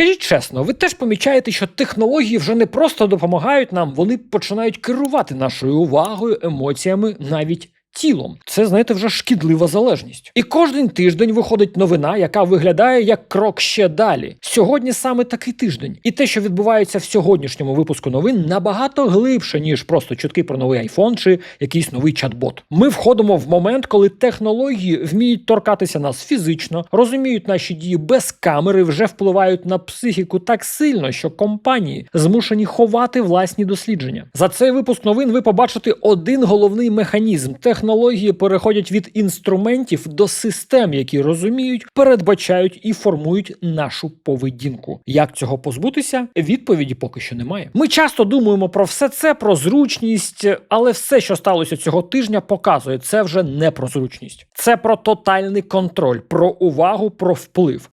Скажіть чесно, ви теж помічаєте, що технології вже не просто допомагають нам, вони починають керувати нашою увагою, емоціями, навіть. Тілом це знаєте вже шкідлива залежність, і кожен тиждень виходить новина, яка виглядає як крок ще далі. Сьогодні саме такий тиждень, і те, що відбувається в сьогоднішньому випуску новин, набагато глибше ніж просто чутки про новий айфон чи якийсь новий чат-бот. Ми входимо в момент, коли технології вміють торкатися нас фізично, розуміють наші дії без камери, вже впливають на психіку так сильно, що компанії змушені ховати власні дослідження. За цей випуск новин ви побачите один головний механізм. Технології переходять від інструментів до систем, які розуміють, передбачають і формують нашу поведінку. Як цього позбутися? Відповіді поки що немає. Ми часто думаємо про все це, про зручність, але все, що сталося цього тижня, показує це вже не про зручність. Це про тотальний контроль, про увагу, про вплив.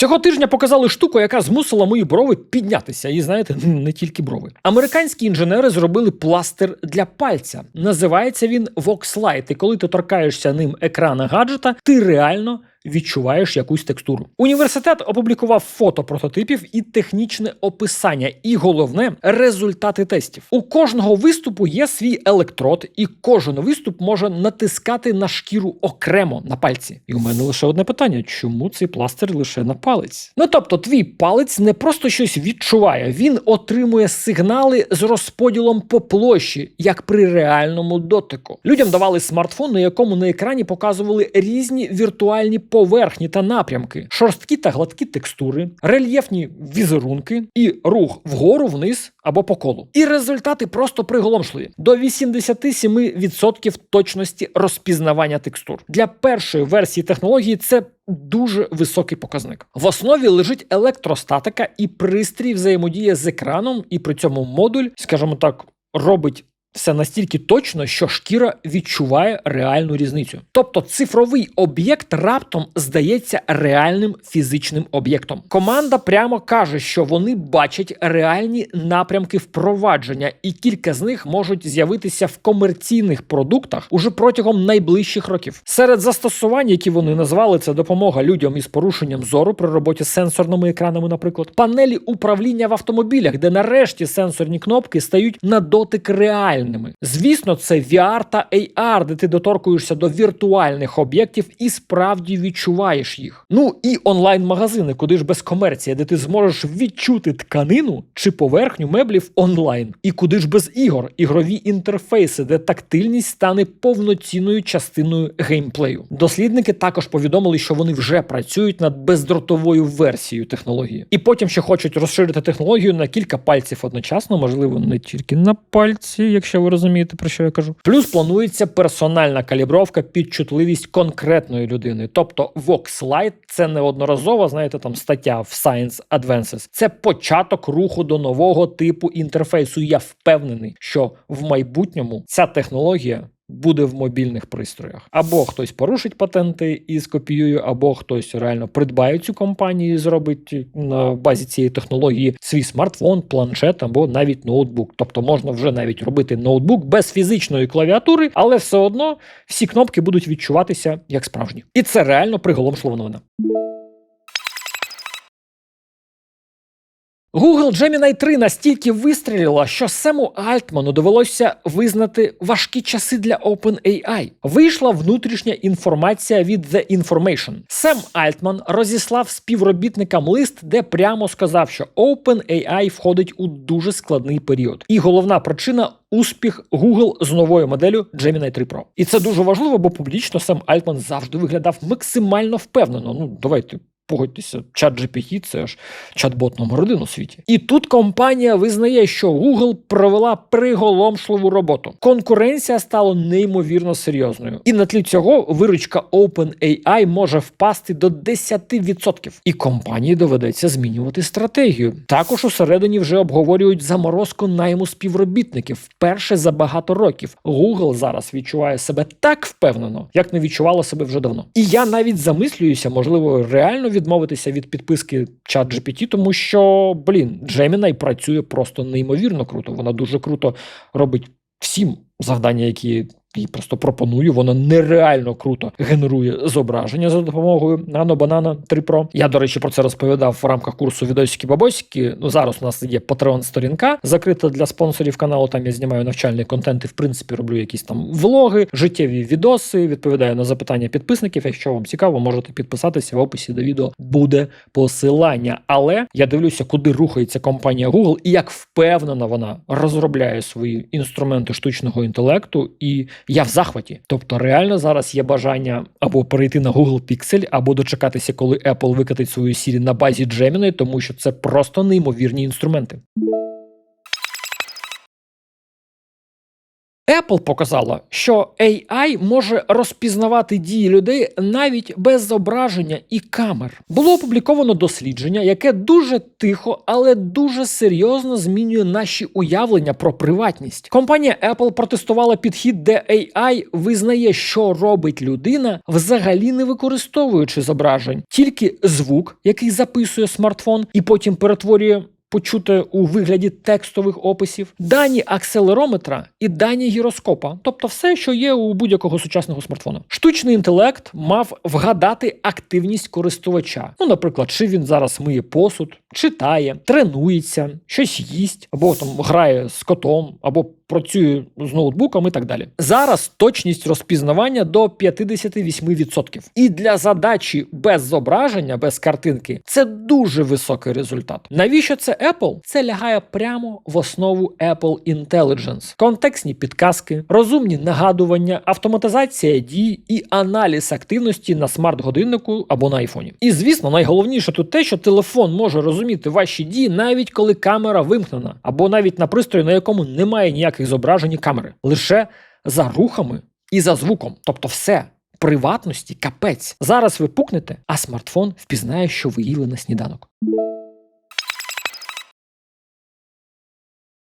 Цього тижня показали штуку, яка змусила мої брови піднятися. І знаєте, не тільки брови. Американські інженери зробили пластир для пальця. Називається він Voxlight. І коли ти торкаєшся ним екрана гаджета, ти реально. Відчуваєш якусь текстуру. Університет опублікував фото прототипів і технічне описання, і головне результати тестів. У кожного виступу є свій електрод, і кожен виступ може натискати на шкіру окремо на пальці. І у мене лише одне питання: чому цей пластир лише на палець? Ну тобто, твій палець не просто щось відчуває, він отримує сигнали з розподілом по площі, як при реальному дотику. Людям давали смартфон, на якому на екрані показували різні віртуальні поверхні та напрямки, шорсткі та гладкі текстури, рельєфні візерунки і рух вгору, вниз або по колу. І результати просто приголомшливі. До 87% точності розпізнавання текстур. Для першої версії технології це Дуже високий показник. В основі лежить електростатика і пристрій взаємодіє з екраном, і при цьому модуль, скажімо так, робить все настільки точно, що шкіра відчуває реальну різницю. Тобто цифровий об'єкт раптом здається реальним фізичним об'єктом. Команда прямо каже, що вони бачать реальні напрямки впровадження, і кілька з них можуть з'явитися в комерційних продуктах уже протягом найближчих років. Серед застосувань, які вони назвали, це допомога людям із порушенням зору при роботі з сенсорними екранами, наприклад, панелі управління в автомобілях, де нарешті сенсорні кнопки стають на дотик реальні реальними. Звісно, це VR та AR, де ти доторкуєшся до віртуальних об'єктів і справді відчуваєш їх. Ну і онлайн-магазини, куди ж без комерції, де ти зможеш відчути тканину чи поверхню меблів онлайн. І куди ж без ігор, ігрові інтерфейси, де тактильність стане повноцінною частиною геймплею. Дослідники також повідомили, що вони вже працюють над бездротовою версією технології, і потім ще хочуть розширити технологію на кілька пальців одночасно, можливо, не тільки на пальці, якщо ви розумієте, про що я кажу. Плюс планується персональна калібровка під чутливість конкретної людини. Тобто Voxlight – це неодноразова, знаєте, там стаття в Science Advances. Це початок руху до нового типу інтерфейсу. Я впевнений, що в майбутньому ця технологія буде в мобільних пристроях. Або хтось порушить патенти і скопіює, або хтось реально придбає цю компанію і зробить на базі цієї технології свій смартфон, планшет або навіть ноутбук. Тобто можна вже навіть робити ноутбук без фізичної клавіатури, але все одно всі кнопки будуть відчуватися як справжні. І це реально приголомшлива новина. Google Gemini 3 настільки вистрілила, що Сему Альтману довелося визнати важкі часи для OpenAI. Вийшла внутрішня інформація від The Information. Сем Альтман розіслав співробітникам лист, де прямо сказав, що OpenAI входить у дуже складний період. І головна причина. Успіх Google з новою моделлю Gemini 3 Pro. І це дуже важливо, бо публічно Сем Альтман завжди виглядав максимально впевнено. Ну давайте Погодьтеся, чат GPT – це ж чат-бот номер один у світі. І тут компанія визнає, що Google провела приголомшливу роботу. Конкуренція стала неймовірно серйозною. І на тлі цього виручка OpenAI може впасти до 10%. І компанії доведеться змінювати стратегію. Також усередині вже обговорюють заморозку найму співробітників вперше за багато років. Google зараз відчуває себе так впевнено, як не відчувала себе вже давно. І я навіть замислююся, можливо, реально від відмовитися від підписки ChatGPT, тому що, блін, Gemini працює просто неймовірно круто. Вона дуже круто робить всім завдання, які їй просто пропоную, воно нереально круто генерує зображення за допомогою Nano Banana 3 Pro. Я, до речі, про це розповідав в рамках курсу відосики бабосики. Ну зараз у нас є Patreon сторінка закрита для спонсорів каналу. Там я знімаю навчальний контент і в принципі роблю якісь там влоги, життєві відоси. Відповідаю на запитання підписників. Якщо вам цікаво, можете підписатися в описі до відео. Буде посилання. Але я дивлюся, куди рухається компанія Google і як впевнено вона розробляє свої інструменти штучного інтелекту. І я в захваті. Тобто, реально зараз є бажання або перейти на Google Pixel, або дочекатися, коли Apple викатить свою Siri на базі Gemini, тому що це просто неймовірні інструменти. Apple показала, що AI може розпізнавати дії людей навіть без зображення і камер. Було опубліковано дослідження, яке дуже тихо, але дуже серйозно змінює наші уявлення про приватність. Компанія Apple протестувала підхід, де AI визнає, що робить людина, взагалі не використовуючи зображень, тільки звук, який записує смартфон, і потім перетворює почути у вигляді текстових описів, дані акселерометра і дані гіроскопа, тобто все, що є у будь-якого сучасного смартфона. Штучний інтелект мав вгадати активність користувача. Ну, наприклад, чи він зараз миє посуд, читає, тренується, щось їсть, або там грає з котом, або працює з ноутбуком і так далі. Зараз точність розпізнавання до 58%. І для задачі без зображення, без картинки, це дуже високий результат. Навіщо це Apple? Це лягає прямо в основу Apple Intelligence. контекстні підказки, розумні нагадування, автоматизація дій і аналіз активності на смарт-годиннику або на айфоні. І звісно, найголовніше тут те, що телефон може розуміти ваші дії навіть коли камера вимкнена, або навіть на пристрої, на якому немає ніяких зображень зображені камери, лише за рухами і за звуком, тобто все. Приватності капець. Зараз ви пукнете, а смартфон впізнає, що ви їли на сніданок.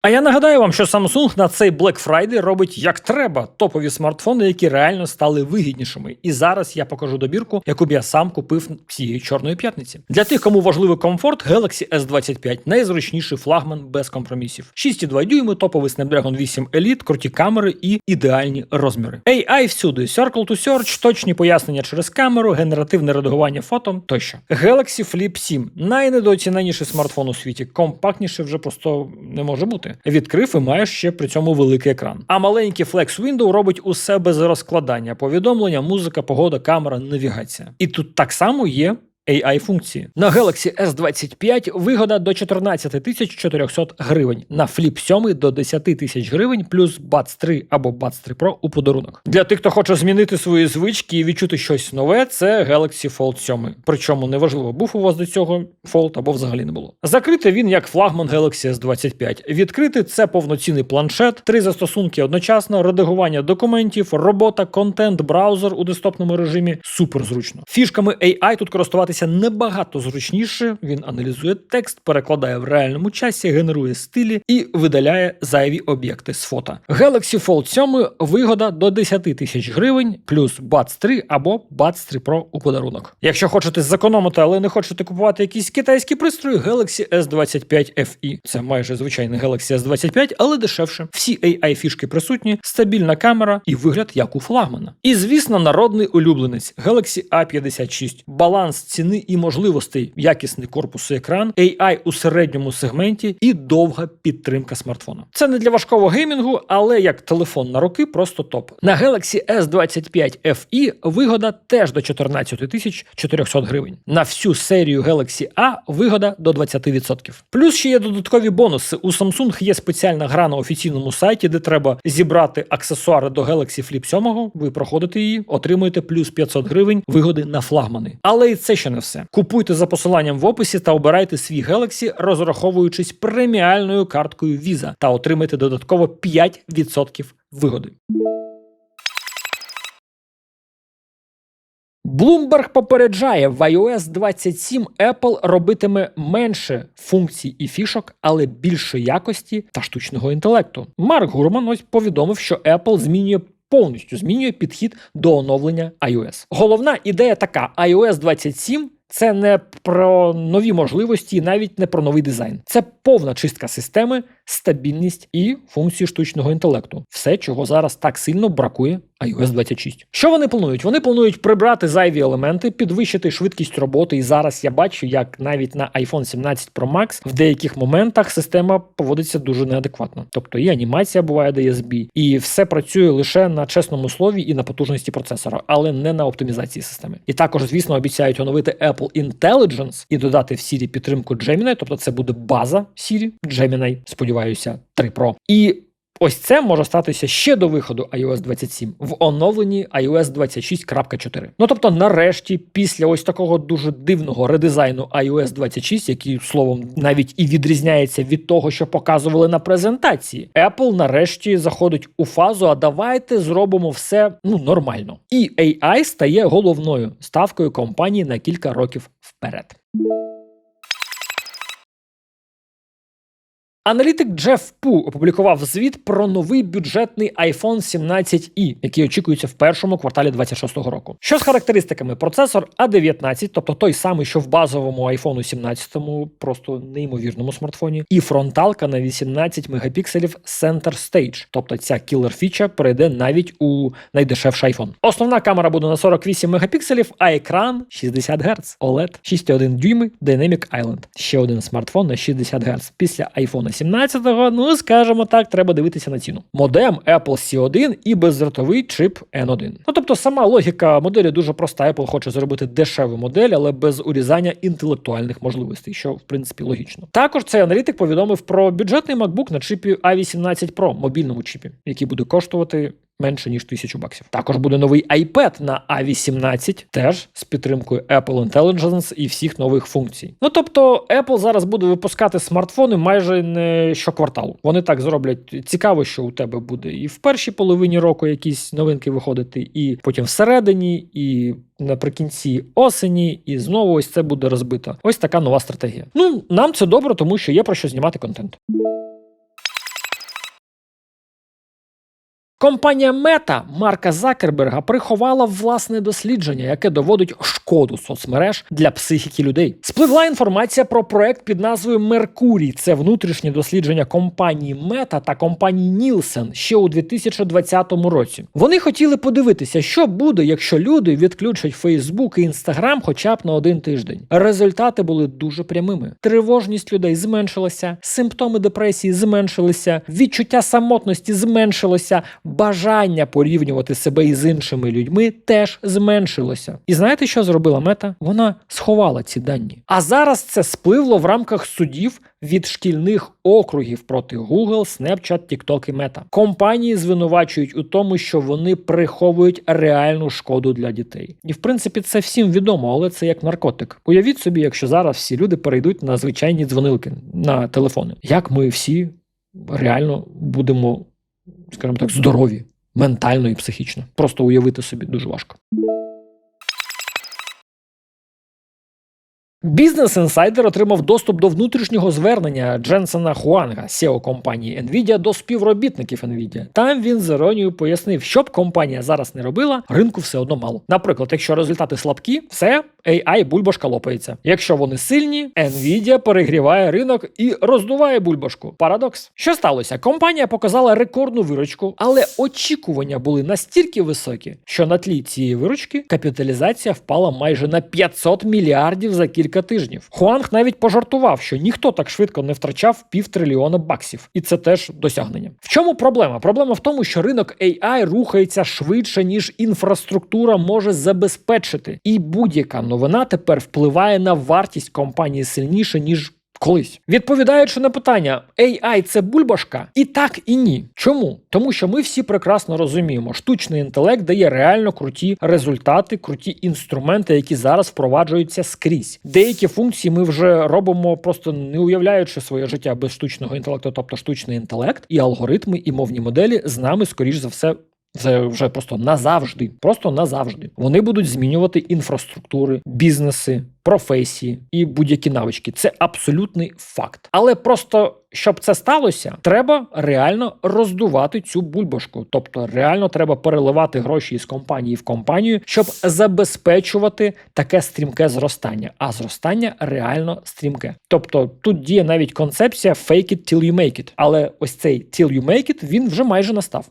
А я нагадаю вам, що Samsung на цей Black Friday робить як треба топові смартфони, які реально стали вигіднішими. І зараз я покажу добірку, яку б я сам купив цієї чорної п'ятниці. Для тих, кому важливий комфорт, Galaxy S25 найзручніший флагман без компромісів. 6,2 дюйми, топовий Snapdragon 8 Elite, круті камери і ідеальні розміри. AI всюди, Circle to Search, точні пояснення через камеру, генеративне редагування фото тощо. Galaxy Flip 7 найнедооціненіший смартфон у світі. Компактніше вже просто не може бути. Відкрив і маєш ще при цьому великий екран. А маленький Flex Window робить усе без розкладання: повідомлення, музика, погода, камера, навігація. І тут так само є AI-функції. На Galaxy S25 вигода до 14 тисяч 400 гривень, на Flip 7 до 10 тисяч гривень, плюс Buds 3 або Buds 3 Pro у подарунок. Для тих, хто хоче змінити свої звички і відчути щось нове, це Galaxy Fold 7. Причому неважливо, був у вас до цього Fold або взагалі не було. Закрити він як флагман Galaxy S25. Відкрити це повноцінний планшет, три застосунки одночасно, редагування документів, робота, контент, браузер у десктопному режимі. Супер зручно. Фішками AI тут користуватися набагато зручніше. Він аналізує текст, перекладає в реальному часі, генерує стилі і видаляє зайві об'єкти з фото. Galaxy Fold 7 вигода до 10 тисяч гривень, плюс Buds 3 або Buds 3 Pro у подарунок. Якщо хочете зекономити, але не хочете купувати якісь китайські пристрої, Galaxy S25 FE. Це майже звичайний Galaxy S25, але дешевше. Всі AI фішки присутні, стабільна камера і вигляд як у флагмана. І звісно, народний улюбленець Galaxy A56. Баланс ціни і можливостей, якісний корпус і екран, AI у середньому сегменті і довга підтримка смартфона. Це не для важкого геймінгу, але як телефон на роки, просто топ. На Galaxy S25 FE вигода теж до 14 тисяч 400 гривень. На всю серію Galaxy A вигода до 20%. Плюс ще є додаткові бонуси. У Samsung є спеціальна гра на офіційному сайті, де треба зібрати аксесуари до Galaxy Flip 7. Ви проходите її, отримуєте плюс 500 гривень вигоди на флагмани. Але і це ще не все. Купуйте за посиланням в описі та обирайте свій Galaxy, розраховуючись преміальною карткою Visa та отримайте додатково 5% вигоди. Bloomberg попереджає, в iOS 27 Apple робитиме менше функцій і фішок, але більше якості та штучного інтелекту. Марк Гурман ось повідомив, що Apple змінює. Повністю змінює підхід до оновлення iOS. Головна ідея така: iOS 27 Це не про нові можливості, і навіть не про новий дизайн. Це повна чистка системи, стабільність і функції штучного інтелекту. Все, чого зараз так сильно бракує iOS 26. Що вони планують? Вони планують прибрати зайві елементи, підвищити швидкість роботи. І зараз я бачу, як навіть на iPhone 17 Pro Max в деяких моментах система поводиться дуже неадекватно. Тобто і анімація буває дає і все працює лише на чесному слові і на потужності процесора, але не на оптимізації системи. І також, звісно, обіцяють оновити Apple Intelligence і додати в Siri підтримку Gemini, тобто це буде база Siri Gemini, сподіваюся, 3 Pro. І Ось це може статися ще до виходу iOS 27 в оновленні iOS 26.4. Ну тобто, нарешті, після ось такого дуже дивного редизайну iOS 26, який словом навіть і відрізняється від того, що показували на презентації, Apple нарешті заходить у фазу. А давайте зробимо все ну нормально. І AI стає головною ставкою компанії на кілька років вперед. Аналітик Джеф Пу опублікував звіт про новий бюджетний iPhone 17i, який очікується в першому кварталі 26-го року. Що з характеристиками? Процесор A19, тобто той самий, що в базовому iPhone 17, просто неймовірному смартфоні, і фронталка на 18 мегапікселів Center Stage, тобто ця кілер фіча перейде навіть у найдешевший iPhone. Основна камера буде на 48 мегапікселів, а екран 60 Гц, OLED 6,1 дюйми Dynamic Island. Ще один смартфон на 60 Гц. Після iPhone 17-го, ну скажімо так, треба дивитися на ціну. Модем Apple C1 і бездротовий чип N1. Ну тобто сама логіка моделі дуже проста. Apple хоче зробити дешеву модель, але без урізання інтелектуальних можливостей, що в принципі логічно. Також цей аналітик повідомив про бюджетний MacBook на чипі A18 Pro, мобільному чипі, який буде коштувати менше ніж тисячу баксів. Також буде новий iPad на A18, теж з підтримкою Apple Intelligence і всіх нових функцій. Ну тобто, Apple зараз буде випускати смартфони майже не щокварталу. Вони так зроблять цікаво, що у тебе буде і в першій половині року якісь новинки виходити, і потім всередині, і наприкінці осені, і знову ось це буде розбито. Ось така нова стратегія. Ну нам це добре, тому що є про що знімати контент. Компанія Мета Марка Закерберга приховала власне дослідження, яке доводить шкоду соцмереж для психіки людей. Спливла інформація про проект під назвою Меркурій. Це внутрішнє дослідження компанії Мета та компанії Нілсен ще у 2020 році. Вони хотіли подивитися, що буде, якщо люди відключать Фейсбук і Інстаграм хоча б на один тиждень. Результати були дуже прямими. Тривожність людей зменшилася, симптоми депресії зменшилися, відчуття самотності зменшилося бажання порівнювати себе із іншими людьми теж зменшилося. І знаєте, що зробила мета? Вона сховала ці дані. А зараз це спливло в рамках судів від шкільних округів проти Google, Snapchat, TikTok і Meta. Компанії звинувачують у тому, що вони приховують реальну шкоду для дітей. І в принципі це всім відомо, але це як наркотик. Уявіть собі, якщо зараз всі люди перейдуть на звичайні дзвонилки на телефони. Як ми всі реально будемо скажімо так, здорові ментально і психічно. Просто уявити собі дуже важко. Бізнес інсайдер отримав доступ до внутрішнього звернення Дженсена Хуанга, SEO компанії Nvidia, до співробітників Nvidia. Там він з іронією пояснив, що б компанія зараз не робила, ринку все одно мало. Наприклад, якщо результати слабкі, все AI бульбашка лопається. Якщо вони сильні, Nvidia перегріває ринок і роздуває бульбашку. Парадокс. Що сталося? Компанія показала рекордну виручку, але очікування були настільки високі, що на тлі цієї виручки капіталізація впала майже на 500 мільярдів за кілька тижнів. Хуанг навіть пожартував, що ніхто так швидко не втрачав півтрильйона баксів, і це теж досягнення. В чому проблема? Проблема в тому, що ринок AI рухається швидше, ніж інфраструктура може забезпечити, і будь-яка новина тепер впливає на вартість компанії сильніше ніж. Колись відповідаючи на питання, AI – це бульбашка? І так, і ні. Чому? Тому що ми всі прекрасно розуміємо, штучний інтелект дає реально круті результати, круті інструменти, які зараз впроваджуються скрізь. Деякі функції ми вже робимо, просто не уявляючи своє життя без штучного інтелекту, тобто штучний інтелект і алгоритми, і мовні моделі з нами, скоріш за все, Це вже просто назавжди, просто назавжди. Вони будуть змінювати інфраструктури, бізнеси, професії і будь-які навички. Це абсолютний факт. Але просто щоб це сталося, треба реально роздувати цю бульбашку. Тобто, реально треба переливати гроші із компанії в компанію, щоб забезпечувати таке стрімке зростання. А зростання реально стрімке. Тобто тут діє навіть концепція fake it till you make it. Але ось цей till you make it, він вже майже настав.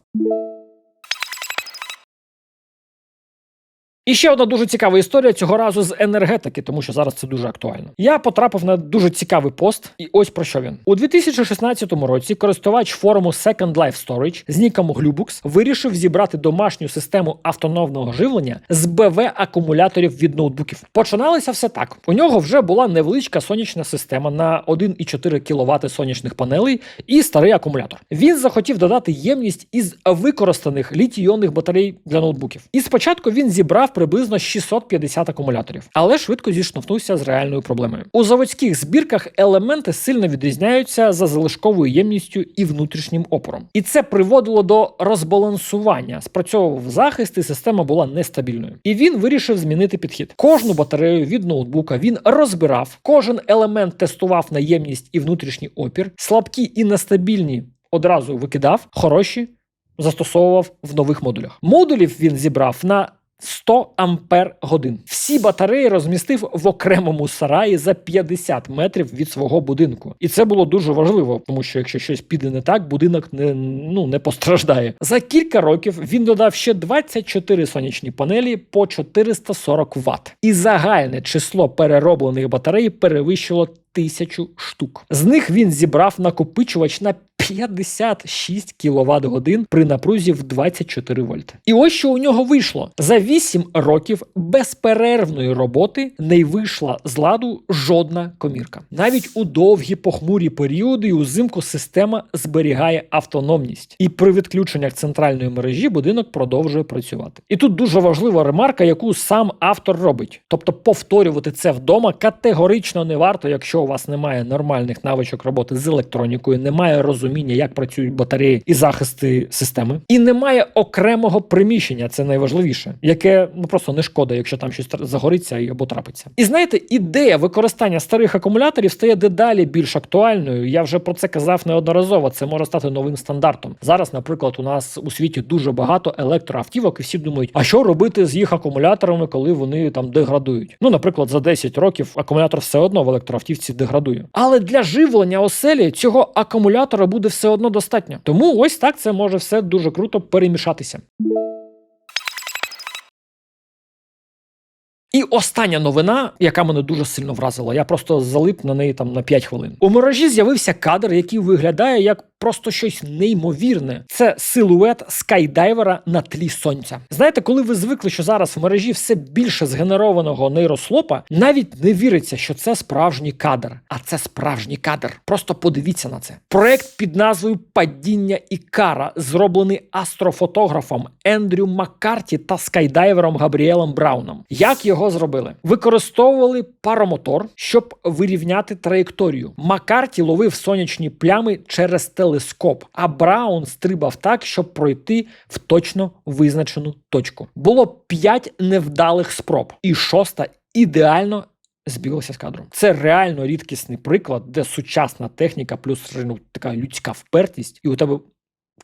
І ще одна дуже цікава історія цього разу з енергетики, тому що зараз це дуже актуально. Я потрапив на дуже цікавий пост, і ось про що він у 2016 році. Користувач форуму Second Life Storage з ніком Glubux вирішив зібрати домашню систему автономного живлення з БВ акумуляторів від ноутбуків. Починалося все так: у нього вже була невеличка сонячна система на 1,4 кВт сонячних панелей і старий акумулятор. Він захотів додати ємність із використаних літій-іонних батарей для ноутбуків. І спочатку він зібрав приблизно 650 акумуляторів, але швидко зіштовхнувся з реальною проблемою. У заводських збірках елементи сильно відрізняються за залишковою ємністю і внутрішнім опором. І це приводило до розбалансування. Спрацьовував захист, і система була нестабільною. І він вирішив змінити підхід. Кожну батарею від ноутбука він розбирав, кожен елемент тестував на ємність і внутрішній опір, слабкі і нестабільні одразу викидав, хороші застосовував в нових модулях. Модулів він зібрав на 100 ампер годин. Всі батареї розмістив в окремому сараї за 50 метрів від свого будинку. І це було дуже важливо, тому що якщо щось піде не так, будинок не ну не постраждає. За кілька років він додав ще 24 сонячні панелі по 440 Вт. І загальне число перероблених батарей перевищило тисячу штук. З них він зібрав накопичувач на 56 кВт годин при напрузі в 24 вольти. І ось що у нього вийшло за 8 років безперервної роботи не вийшла з ладу жодна комірка. Навіть у довгі похмурі періоди і узимку система зберігає автономність, і при відключеннях центральної мережі будинок продовжує працювати. І тут дуже важлива ремарка, яку сам автор робить. Тобто повторювати це вдома категорично не варто, якщо у вас немає нормальних навичок роботи з електронікою, немає розуміння, як працюють батареї і захисти системи, і немає окремого приміщення, це найважливіше, яке ну просто не шкода, якщо там щось загориться або трапиться. І знаєте, ідея використання старих акумуляторів стає дедалі більш актуальною. Я вже про це казав неодноразово. Це може стати новим стандартом. Зараз, наприклад, у нас у світі дуже багато електроавтівок, і всі думають, а що робити з їх акумуляторами, коли вони там деградують. Ну, наприклад, за 10 років акумулятор все одно в електроавтівці деградує. Але для живлення оселі цього акумулятора буде все одно достатньо. Тому ось так це може все дуже круто перемішатися. І остання новина, яка мене дуже сильно вразила, я просто залип на неї там на 5 хвилин. У мережі з'явився кадр, який виглядає як просто щось неймовірне. Це силует скайдайвера на тлі сонця. Знаєте, коли ви звикли, що зараз в мережі все більше згенерованого нейрослопа, навіть не віриться, що це справжній кадр. А це справжній кадр. Просто подивіться на це. Проект під назвою Падіння Ікара зроблений астрофотографом Ендрю Маккарті та скайдайвером Габріелем Брауном. Як його зробили? Використовували паромотор, щоб вирівняти траєкторію. Маккарті ловив сонячні плями через телескоп, а Браун стрибав так, щоб пройти в точно визначену точку. Було п'ять невдалих спроб, і шоста ідеально. Збіглося з кадром. Це реально рідкісний приклад, де сучасна техніка плюс ну, така людська впертість, і у тебе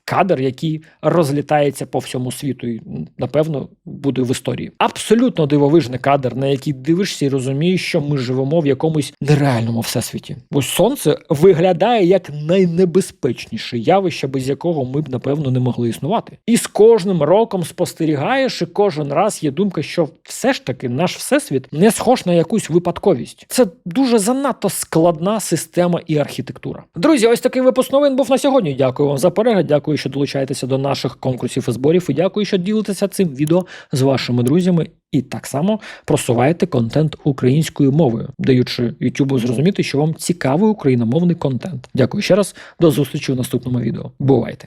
кадр, який розлітається по всьому світу, і напевно буде в історії. Абсолютно дивовижний кадр, на який дивишся і розумієш, що ми живемо в якомусь нереальному всесвіті. Бо сонце виглядає як найнебезпечніше явище, без якого ми б напевно не могли існувати. І з кожним роком спостерігаєш, і кожен раз є думка, що все ж таки наш всесвіт не схож на якусь випадковість. Це дуже занадто складна система і архітектура. Друзі, ось такий випуск новин був на сьогодні. Дякую вам за перегляд. Дякую, що долучаєтеся до наших конкурсів і зборів. І дякую, що ділитеся цим відео з вашими друзями. І так само просуваєте контент українською мовою, даючи Ютубу зрозуміти, що вам цікавий україномовний контент. Дякую ще раз. До зустрічі в наступному відео. Бувайте!